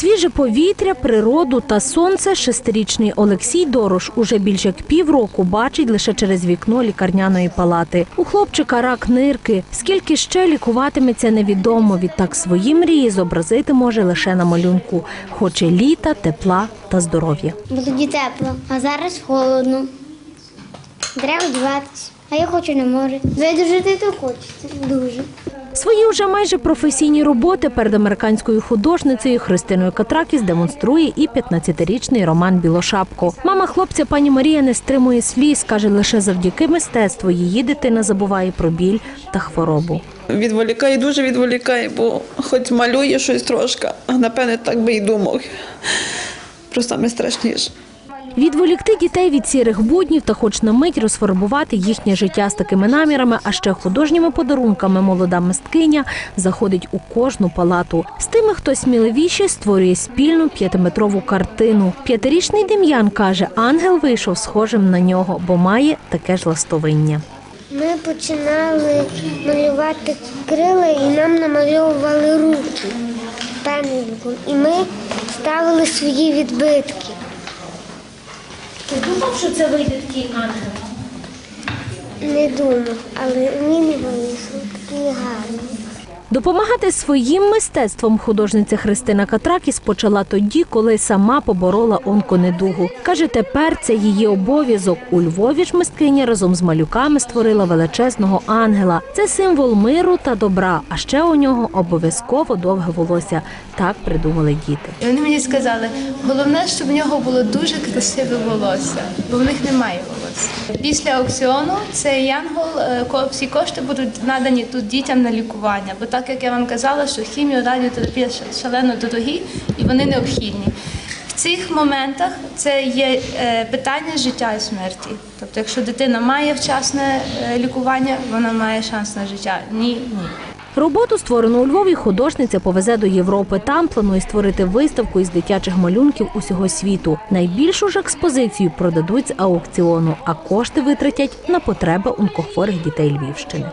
Свіже повітря, природу та сонце шестирічний Олексій Дорош уже більше як півроку бачить лише через вікно лікарняної палати. У хлопчика рак нирки. Скільки ще лікуватиметься, невідомо. Відтак свої мрії зобразити може лише на малюнку. Хоче літа, тепла та здоров'я. Бо тепло, а зараз холодно. Треба одягатись. А я хочу на море. Видужити то хочеться. Дуже. Свої вже майже професійні роботи перед американською художницею Христиною Катракіс демонструє і 15-річний Роман Білошапко. Мама хлопця пані Марія не стримує сліз. каже, лише завдяки мистецтву її дитина забуває про біль та хворобу. Відволікає, дуже відволікає, бо хоч малює щось трошки, а напевне так би і думав. Про саме страшніше. Відволікти дітей від сірих буднів та хоч на мить розфарбувати їхнє життя з такими намірами, а ще художніми подарунками молода мисткиня заходить у кожну палату. З тими, хто сміливіше, створює спільну п'ятиметрову картину. П'ятирічний Дем'ян каже, ангел вийшов схожим на нього, бо має таке ж ластовиння. Ми починали малювати крила і нам намальовували руки пензликом. І ми ставили свої відбитки. Ти думав, що це вийде такий ангел? Не думав, але він і вийшов такий гарний. Допомагати своїм мистецтвом художниця Христина Катракіс почала тоді, коли сама поборола онконедугу. Каже, тепер це її обов'язок. У Львові ж мисткиня разом з малюками створила величезного ангела. Це символ миру та добра. А ще у нього обов'язково довге волосся. Так придумали діти. І вони мені сказали, головне, щоб в нього було дуже красиве волосся, бо в них немає волосся. Після аукціону цей янгол, е, всі кошти будуть надані тут дітям на лікування. Бо так як я вам казала, що хіміо, радіотерапія шалено дорогі і вони необхідні. В цих моментах це є е, питання життя і смерті. Тобто, якщо дитина має вчасне е, лікування, вона має шанс на життя. Ні, ні. Роботу, створену у Львові, художниця повезе до Європи. Там планує створити виставку із дитячих малюнків усього світу. Найбільшу ж експозицію продадуть з аукціону, а кошти витратять на потреби онкохворих дітей Львівщини.